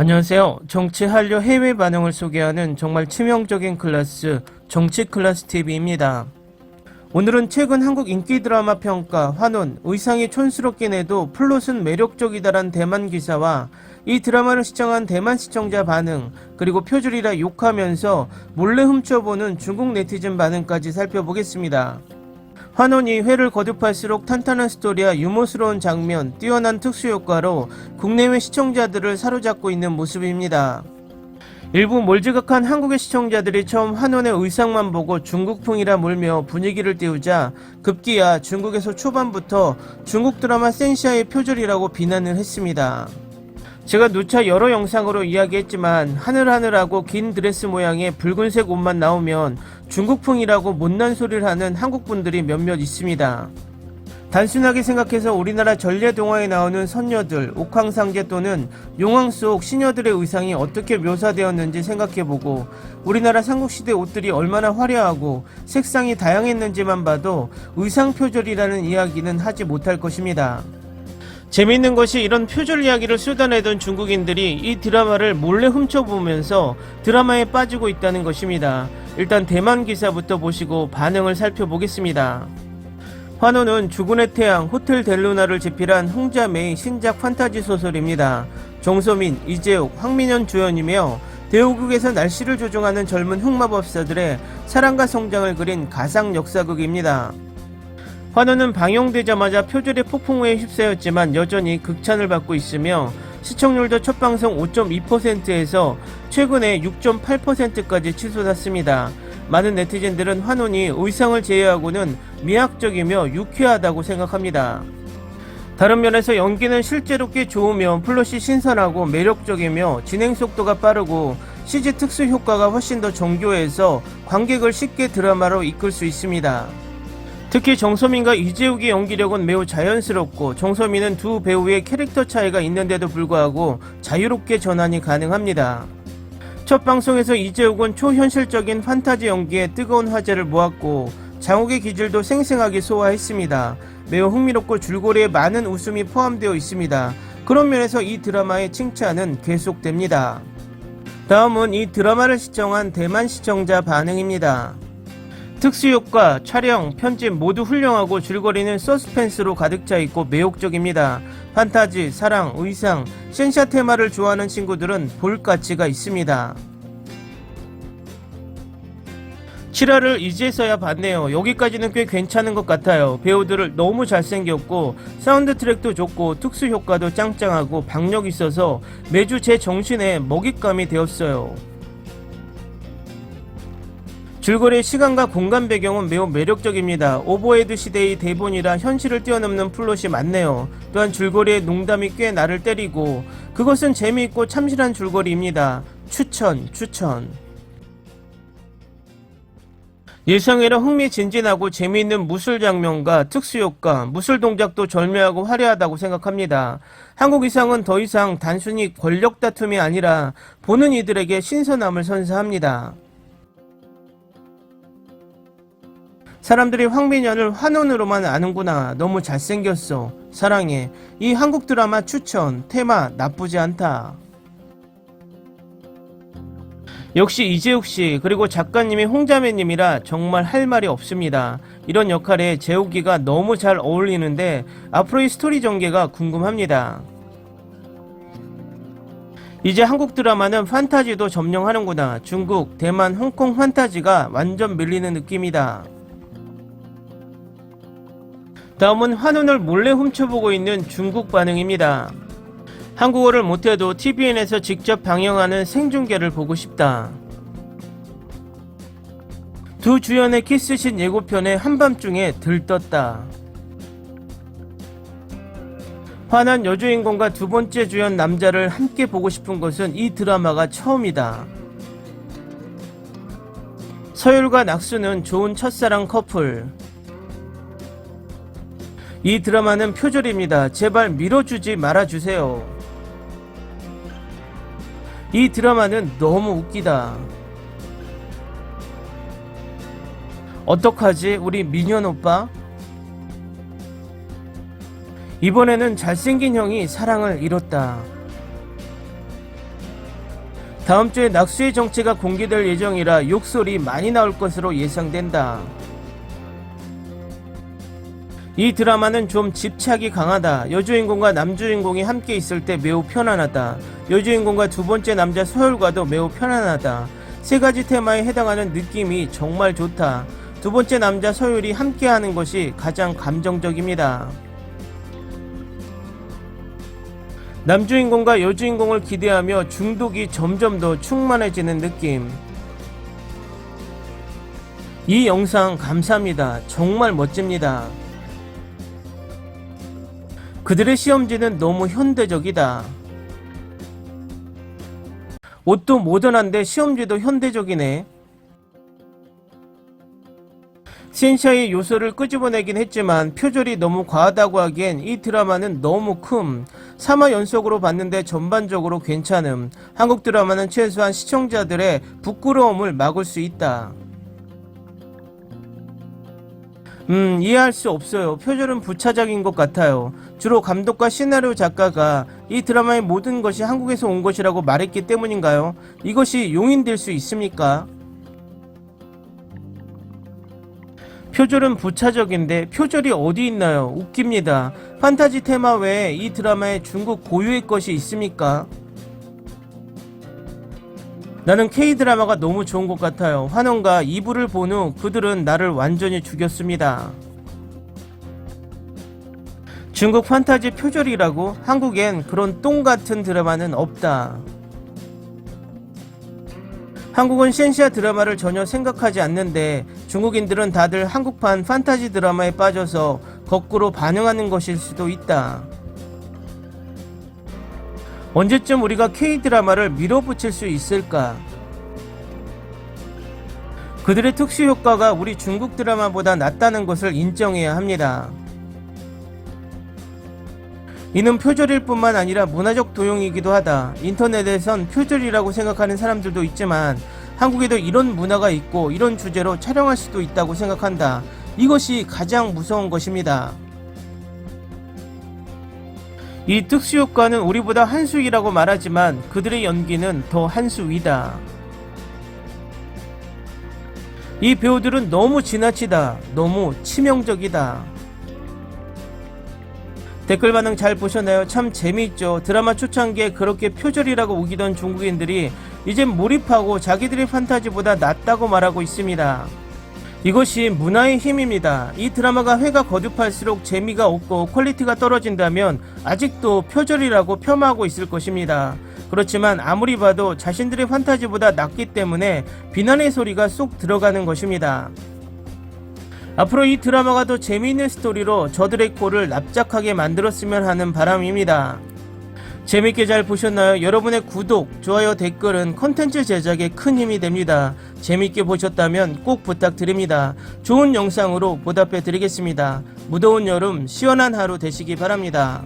안녕하세요. 정치 한류 해외 반응을 소개하는 정말 치명적인 클래스 정치 클래스 TV입니다. 오늘은 최근 한국 인기 드라마 평가 환원 의상이 촌스럽긴 해도 플롯은 매력적이다란 대만 기사와 이 드라마를 시청한 대만 시청자 반응 그리고 표절이라 욕하면서 몰래 훔쳐보는 중국 네티즌 반응까지 살펴보겠습니다. 환원이 회를 거듭할수록 탄탄한 스토리와 유머스러운 장면, 뛰어난 특수효과로 국내외 시청자들을 사로잡고 있는 모습입니다. 일부 몰지각한 한국의 시청자들이 처음 환원의 의상만 보고 중국풍이라 몰며 분위기를 띄우자 급기야 중국에서 초반부터 중국 드라마 센시아의 표절이라고 비난을 했습니다. 제가 누차 여러 영상으로 이야기했지만 하늘하늘하고 긴 드레스 모양의 붉은색 옷만 나오면 중국풍이라고 못난 소리를 하는 한국 분들이 몇몇 있습니다. 단순하게 생각해서 우리나라 전래 동화에 나오는 선녀들, 옥황상제 또는 용왕 속 시녀들의 의상이 어떻게 묘사되었는지 생각해보고 우리나라 삼국시대 옷들이 얼마나 화려하고 색상이 다양했는지만 봐도 의상 표절이라는 이야기는 하지 못할 것입니다. 재밌는 것이 이런 표절 이야기를 쏟아내던 중국인들이 이 드라마를 몰래 훔쳐보면서 드라마에 빠지고 있다는 것입니다. 일단 대만 기사부터 보시고 반응을 살펴보겠습니다. 환호는 죽은의 태양 호텔 델루나를 집필한 홍자매의 신작 판타지 소설입니다. 정소민, 이재욱, 황민현 주연이며 대우국에서 날씨를 조종하는 젊은 흑마법사들의 사랑과 성장을 그린 가상 역사극입니다. 환호는 방영되자마자 표절의 폭풍우에 휩싸였지만 여전히 극찬을 받고 있으며 시청률도 첫 방송 5.2%에서 최근에 6.8%까지 치솟았습니다. 많은 네티즌들은 환혼이 의상을 제외하고는 미학적이며 유쾌하다고 생각합니다. 다른 면에서 연기는 실제로 꽤 좋으며 플롯이 신선하고 매력적이며 진행 속도가 빠르고 CG 특수 효과가 훨씬 더 정교해서 관객을 쉽게 드라마로 이끌 수 있습니다. 특히 정소민과 이재욱의 연기력은 매우 자연스럽고 정소민은 두 배우의 캐릭터 차이가 있는데도 불구하고 자유롭게 전환이 가능합니다. 첫 방송에서 이재욱은 초현실적인 판타지 연기에 뜨거운 화제를 모았고 장욱의 기질도 생생하게 소화했습니다. 매우 흥미롭고 줄거리에 많은 웃음이 포함되어 있습니다. 그런 면에서 이 드라마의 칭찬은 계속됩니다. 다음은 이 드라마를 시청한 대만 시청자 반응입니다. 특수효과, 촬영, 편집 모두 훌륭하고 줄거리는 서스펜스로 가득 차 있고 매혹적입니다. 판타지, 사랑, 의상, 센샤 테마를 좋아하는 친구들은 볼 가치가 있습니다. 7화를 이제서야 봤네요. 여기까지는 꽤 괜찮은 것 같아요. 배우들을 너무 잘생겼고 사운드 트랙도 좋고 특수 효과도 짱짱하고 박력 있어서 매주 제 정신에 먹잇감이 되었어요. 줄거리의 시간과 공간 배경은 매우 매력적입니다. 오버헤드 시대의 대본이라 현실을 뛰어넘는 플롯이 많네요. 또한 줄거리의 농담이 꽤 나를 때리고 그것은 재미있고 참신한 줄거리입니다. 추천, 추천. 예상외로 흥미진진하고 재미있는 무술 장면과 특수효과, 무술 동작도 절묘하고 화려하다고 생각합니다. 한국 이상은 더 이상 단순히 권력 다툼이 아니라 보는 이들에게 신선함을 선사합니다. 사람들이 황민현을 환원으로만 아는구나. 너무 잘생겼어. 사랑해. 이 한국 드라마 추천. 테마 나쁘지 않다. 역시 이재욱 씨 그리고 작가님이 홍자매님이라 정말 할 말이 없습니다. 이런 역할에 재욱이가 너무 잘 어울리는데 앞으로의 스토리 전개가 궁금합니다. 이제 한국 드라마는 판타지도 점령하는구나. 중국, 대만, 홍콩 판타지가 완전 밀리는 느낌이다. 다음은 환혼을 몰래 훔쳐보고 있는 중국 반응입니다. 한국어를 못해도 TVN에서 직접 방영하는 생중계를 보고 싶다. 두 주연의 키스신 예고편에 한밤중에 들떴다. 화난 여주인공과 두 번째 주연 남자를 함께 보고 싶은 것은 이 드라마가 처음이다. 서율과 낙수는 좋은 첫사랑 커플. 이 드라마는 표절입니다. 제발 밀어주지 말아주세요. 이 드라마는 너무 웃기다. 어떡하지? 우리 민현 오빠? 이번에는 잘생긴 형이 사랑을 잃었다. 다음 주에 낙수의 정체가 공개될 예정이라 욕설이 많이 나올 것으로 예상된다. 이 드라마는 좀 집착이 강하다. 여주인공과 남주인공이 함께 있을 때 매우 편안하다. 여주인공과 두 번째 남자 서열과도 매우 편안하다. 세 가지 테마에 해당하는 느낌이 정말 좋다. 두 번째 남자 서율이 함께 하는 것이 가장 감정적입니다. 남주인공과 여주인공을 기대하며 중독이 점점 더 충만해지는 느낌. 이 영상 감사합니다. 정말 멋집니다. 그들의 시험지는 너무 현대적이다. 옷도 모던한데 시험지도 현대적이네. 센샤의 요소를 끄집어내긴 했지만 표절이 너무 과하다고 하기엔 이 드라마는 너무 큼. 3화 연속으로 봤는데 전반적으로 괜찮음. 한국 드라마는 최소한 시청자들의 부끄러움을 막을 수 있다. 음, 이해할 수 없어요. 표절은 부차적인 것 같아요. 주로 감독과 시나리오 작가가 이 드라마의 모든 것이 한국에서 온 것이라고 말했기 때문인가요? 이것이 용인될 수 있습니까? 표절은 부차적인데 표절이 어디 있나요? 웃깁니다. 판타지 테마 외에 이 드라마에 중국 고유의 것이 있습니까? 나는 K-드라마가 너무 좋은 것 같아요. 환원과 2부를 본 후 그들은 나를 완전히 죽였습니다. 중국 판타지 표절이라고? 한국엔 그런 똥 같은 드라마는 없다. 한국은 센시아 드라마를 전혀 생각하지 않는데 중국인들은 다들 한국판 판타지 드라마에 빠져서 거꾸로 반응하는 것일 수도 있다. 언제쯤 우리가 K-드라마를 밀어붙일 수 있을까? 그들의 특수 효과가 우리 중국 드라마보다 낫다는 것을 인정해야 합니다. 이는 표절일 뿐만 아니라 문화적 도용이기도 하다. 인터넷에선 표절이라고 생각하는 사람들도 있지만 한국에도 이런 문화가 있고 이런 주제로 촬영할 수도 있다고 생각한다. 이것이 가장 무서운 것입니다. 이 특수효과는 우리보다 한 수 위라고 말하지만 그들의 연기는 더 한 수 위다. 이 배우들은 너무 지나치다. 너무 치명적이다. 댓글 반응 잘 보셨나요? 참 재미있죠. 드라마 초창기에 그렇게 표절이라고 우기던 중국인들이 이젠 몰입하고 자기들의 판타지보다 낫다고 말하고 있습니다. 이것이 문화의 힘입니다. 이 드라마가 회가 거듭할수록 재미가 없고 퀄리티가 떨어진다면 아직도 표절이라고 폄하하고 있을 것입니다. 그렇지만 아무리 봐도 자신들의 판타지보다 낫기 때문에 비난의 소리가 쏙 들어가는 것입니다. 앞으로 이 드라마가 더 재미있는 스토리로 저들의 코를 납작하게 만들었으면 하는 바람입니다. 재밌게 잘 보셨나요? 여러분의 구독, 좋아요, 댓글은 컨텐츠 제작에 큰 힘이 됩니다. 재밌게 보셨다면 꼭 부탁드립니다. 좋은 영상으로 보답해 드리겠습니다. 무더운 여름 시원한 하루 되시기 바랍니다.